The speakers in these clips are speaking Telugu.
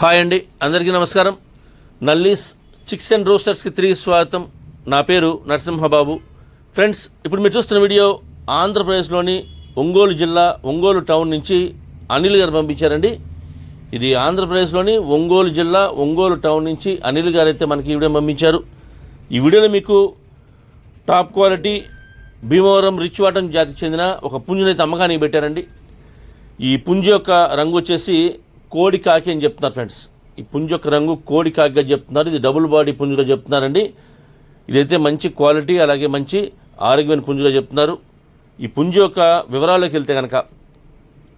హాయ్ అండి అందరికీ నమస్కారం. నల్లీస్ చిక్స్ అండ్ రోస్టర్స్కి తిరిగి స్వాగతం. నా పేరు నరసింహబాబు. ఫ్రెండ్స్ ఇప్పుడు మీరు చూస్తున్న వీడియో ఆంధ్రప్రదేశ్లోని ఒంగోలు జిల్లా ఒంగోలు టౌన్ నుంచి అనిల్ గారు పంపించారండి. ఇది ఆంధ్రప్రదేశ్లోని ఒంగోలు జిల్లా ఒంగోలు టౌన్ నుంచి అనిల్ గారు అయితే మనకి ఈ వీడియో పంపించారు. ఈ వీడియోలో మీకు టాప్ క్వాలిటీ భీమవరం రిచ్ జాతికి చెందిన ఒక పుంజునైతే అమ్మకానికి పెట్టారండి. ఈ పుంజు యొక్క రంగు వచ్చేసి కోడి కాకి అని చెప్తున్నారు ఫ్రెండ్స్. ఈ పుంజు యొక్క రంగు కోడి కాకిగా చెప్తున్నారు. ఇది డబుల్ బాడీ పుంజుగా చెప్తున్నారండి. ఇదైతే మంచి క్వాలిటీ అలాగే మంచి ఆరోగ్యమైన పుంజుగా చెప్తున్నారు. ఈ పుంజు యొక్క వివరాల్లోకి వెళ్తే కనుక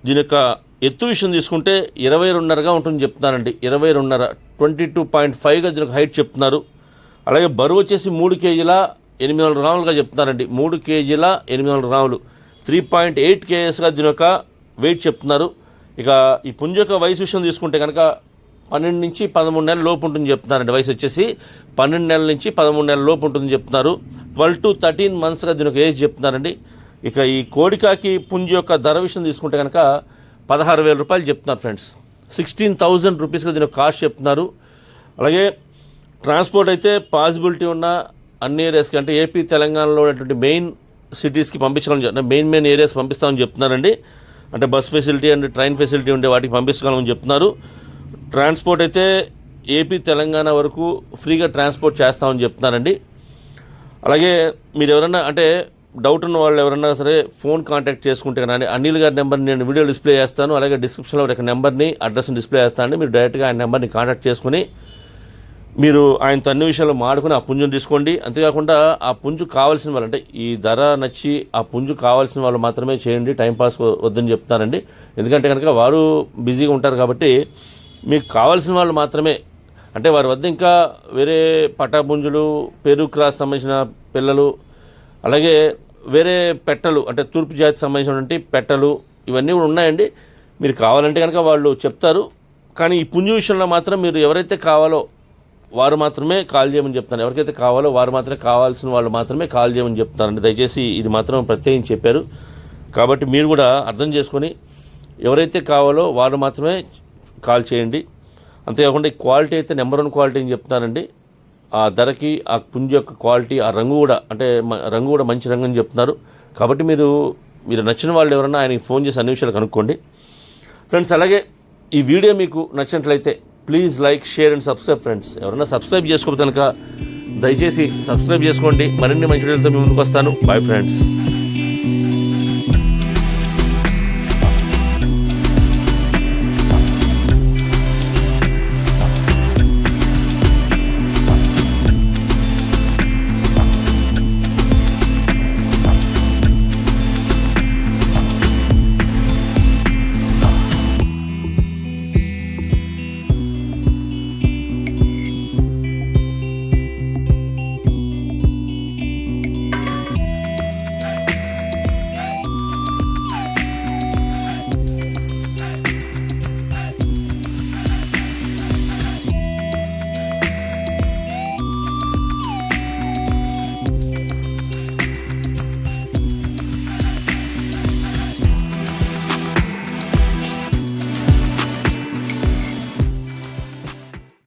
దీని యొక్క ఎత్తు విషయం తీసుకుంటే ఇరవై రెండున్నరగా ఉంటుంది చెప్తున్నారండి. ఇరవై రెండున్నర ట్వంటీ టూ పాయింట్ ఫైవ్గా దీని యొక్క హైట్ చెప్తున్నారు. అలాగే బరువు వచ్చేసి మూడు కేజీల ఎనిమిది వందల గ్రాములుగా చెప్తున్నారండి. మూడు కేజీల ఎనిమిది వందల గ్రాములు త్రీ పాయింట్ ఎయిట్ కేజీస్గా దీని యొక్క వెయిట్ చెప్తున్నారు. ఇక ఈ పుంజ యొక్క వయసు విషయం తీసుకుంటే కనుక పన్నెండు నుంచి పదమూడు నెలల లోపు ఉంటుంది చెప్తున్నారండి. వయసు వచ్చేసి పన్నెండు నెలల నుంచి పదమూడు నెలల లోపు ఉంటుంది చెప్తున్నారు. ట్వెల్వ్ టు థర్టీన్ మంత్స్గా దీని యొక్క ఏజ్ చెప్తున్నారండి. ఇక ఈ కోడికాకి పుంజు యొక్క ధర విషయం తీసుకుంటే కనుక పదహారు వేల రూపాయలు చెప్తున్నారు ఫ్రెండ్స్. సిక్స్టీన్ థౌజండ్ రూపీస్గా దీని యొక్క కాస్ట్ చెప్తున్నారు. అలాగే ట్రాన్స్పోర్ట్ అయితే పాసిబిలిటీ ఉన్న అన్ని ఏరియాస్కి అంటే ఏపీ తెలంగాణలో ఉన్నటువంటి మెయిన్ సిటీస్కి పంపించాలని అంటే మెయిన్ మెయిన్ ఏరియాస్ పంపిస్తామని చెప్తున్నారండి. అంటే bus facility and train facility ఉండే వాటికి పంపించగలమని చెప్తున్నారు. ట్రాన్స్పోర్ట్ అయితే ఏపీ తెలంగాణ వరకు ఫ్రీగా ట్రాన్స్పోర్ట్ చేస్తామని చెప్తున్నారండి. అలాగే మీరు ఎవరన్నా అంటే డౌట్ ఉన్న వాళ్ళు ఎవరన్నా సరే ఫోన్ కాంటాక్ట్ చేసుకుంటే కానీ అనిల్ గారి నెంబర్ని నేను వీడియో డిస్ప్లే చేస్తాను. అలాగే డిస్క్రిప్షన్లో ఒక నెంబర్ని అడ్రస్ని డిస్ప్లే చేస్తాను మీరు డైరెక్ట్గా ఆ నెంబర్ని కాంటాక్ట్ చేసుకుని మీరు ఆయనతో అన్ని విషయాలు మాడుకుని ఆ పుంజును తీసుకోండి. అంతేకాకుండా ఆ పుంజు కావాల్సిన వాళ్ళు అంటే ఈ ధర నచ్చి ఆ పుంజు కావాల్సిన వాళ్ళు మాత్రమే చేయండి. టైంపాస్ వద్దని చెప్తానండి ఎందుకంటే కనుక వారు బిజీగా ఉంటారు కాబట్టి మీకు కావాల్సిన వాళ్ళు మాత్రమే అంటే వారి వద్ద ఇంకా వేరే పటాపుంజులు పెరుగు క్రాస్ సంబంధించిన పిల్లలు అలాగే వేరే పెట్టలు అంటే తూర్పు జాతికి సంబంధించినటువంటి పెట్టలు ఇవన్నీ కూడా ఉన్నాయండి. మీరు కావాలంటే కనుక వాళ్ళు చెప్తారు. కానీ ఈ పుంజు విషయంలో మాత్రం మీరు ఎవరైతే కావాలో వారు మాత్రమే కాల్ చేయమని చెప్తాను ఎవరికైతే కావాలో వారు మాత్రమే కావాల్సిన వాళ్ళు మాత్రమే కాల్ చేయమని చెప్తారండి దయచేసి ఇది మాత్రం ప్రత్యేకించి చెప్పారు. కాబట్టి మీరు కూడా అర్థం చేసుకొని ఎవరైతే కావాలో వారు మాత్రమే కాల్ చేయండి. అంతేకాకుండా ఈ క్వాలిటీ అయితే నెంబర్ వన్ క్వాలిటీ అని చెప్తానండి ఆ ధరకి ఆ పుంజు యొక్క క్వాలిటీ ఆ రంగు కూడా అంటే రంగు కూడా మంచి రంగు అని చెప్తున్నారు. కాబట్టి మీరు మీరు నచ్చిన వాళ్ళు ఎవరన్నా ఆయనకి ఫోన్ చేసి అన్ని విషయాలు కనుక్కోండి. ఫ్రెండ్స్ అలాగే ఈ వీడియో మీకు నచ్చినట్లయితే please like share and subscribe friends. ఎవరైనా సబ్స్క్రైబ్ చేసుకోకపోతే కనుక దయచేసి సబ్స్క్రైబ్ చేసుకోండి. మరిన్ని మంచి వీడియోలతో మీ ముందుకు వస్తాను. Bye friends